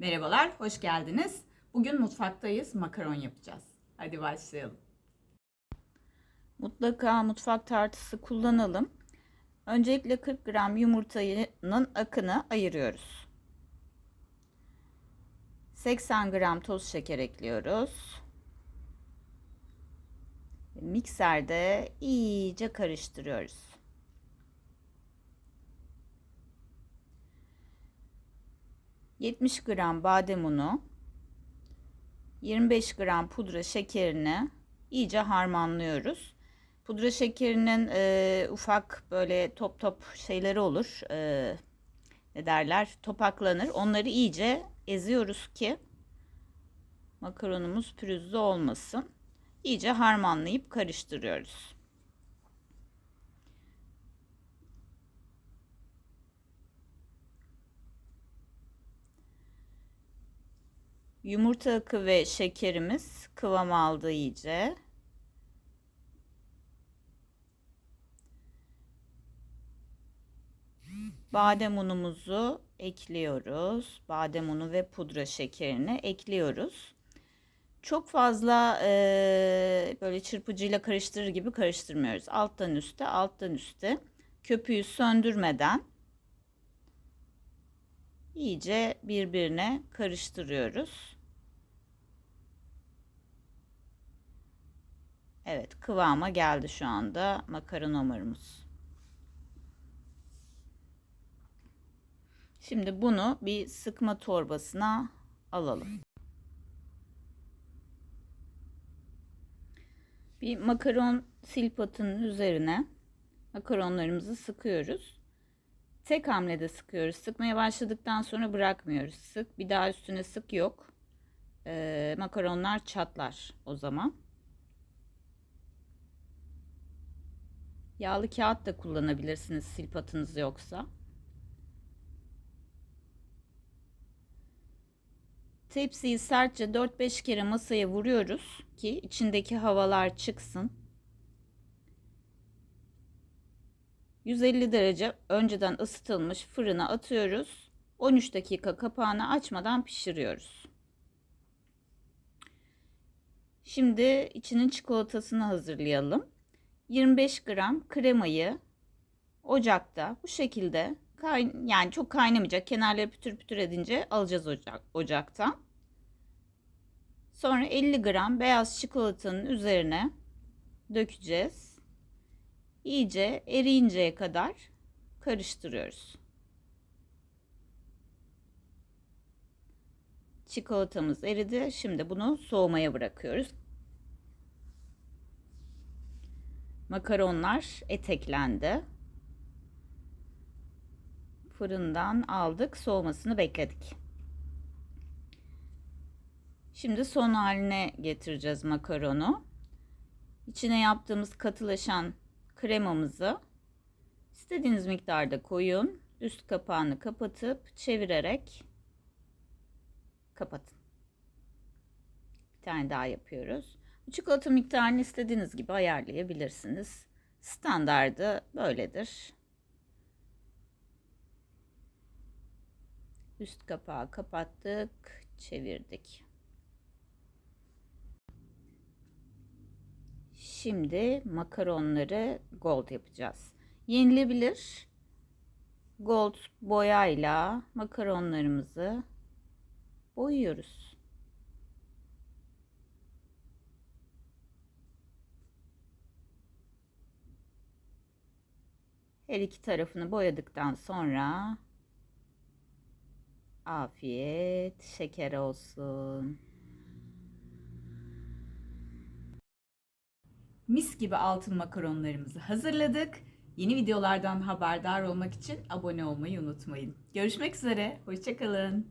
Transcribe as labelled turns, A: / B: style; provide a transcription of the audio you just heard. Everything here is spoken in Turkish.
A: Merhabalar, hoş geldiniz. Bugün mutfaktayız, makaron yapacağız. Hadi başlayalım. Mutlaka mutfak tartısı kullanalım. Öncelikle 40 gram yumurtanın akını ayırıyoruz. 80 gram toz şeker ekliyoruz. Mikserde iyice karıştırıyoruz. ...70 gram badem unu... ...25 gram pudra şekerini... ...iyice harmanlıyoruz. Pudra şekerinin e, ufak böyle top top şeyleri olur. E, ne derler? Topaklanır. Onları iyice eziyoruz ki... ...makaronumuz pürüzlü olmasın. İyice harmanlayıp karıştırıyoruz. Yumurta akı ve şekerimiz kıvam aldı iyice. Badem unumuzu ekliyoruz. Badem unu ve pudra şekerini ekliyoruz. Çok fazla e, böyle çırpıcıyla karıştırır gibi karıştırmıyoruz. Alttan üste, alttan üste. Köpüğü söndürmeden iyice birbirine karıştırıyoruz. Evet, kıvama geldi şu anda makaron hamurumuz. Şimdi bunu bir sıkma torbasına alalım. Bir makaron silpatının üzerine makaronlarımızı sıkıyoruz. Tek hamlede sıkıyoruz. Sıkmaya başladıktan sonra bırakmıyoruz. Sık bir daha üstüne sık yok. Ee, makaronlar çatlar o zaman. Yağlı kağıt da kullanabilirsiniz silpatınız yoksa. Tepsiyi sertçe 4-5 kere masaya vuruyoruz ki içindeki havalar çıksın. 150 derece önceden ısıtılmış fırına atıyoruz. 13 dakika kapağını açmadan pişiriyoruz. Şimdi içinin çikolatasını hazırlayalım. 25 gram kremayı ocakta bu şekilde Kayn yani çok kaynamayacak. Kenarları pütür pütür edince alacağız ocak ocaktan. Sonra 50 gram beyaz çikolatanın üzerine dökeceğiz. İyice eriyinceye kadar karıştırıyoruz. Çikolatamız eridi. Şimdi bunu soğumaya bırakıyoruz. Makaronlar eteklendi fırından aldık. Soğumasını bekledik. Şimdi son haline getireceğiz makaronu. İçine yaptığımız katılaşan kremamızı istediğiniz miktarda koyun. Üst kapağını kapatıp çevirerek kapatın. Bir tane daha yapıyoruz. Çikolata miktarını istediğiniz gibi ayarlayabilirsiniz. Standardı böyledir. Üst kapağı kapattık, çevirdik. Şimdi makaronları gold yapacağız. Yenilebilir gold boyayla makaronlarımızı boyuyoruz. Her iki tarafını boyadıktan sonra Afiyet şeker olsun. Mis gibi altın makaronlarımızı hazırladık. Yeni videolardan haberdar olmak için abone olmayı unutmayın. Görüşmek üzere, hoşçakalın.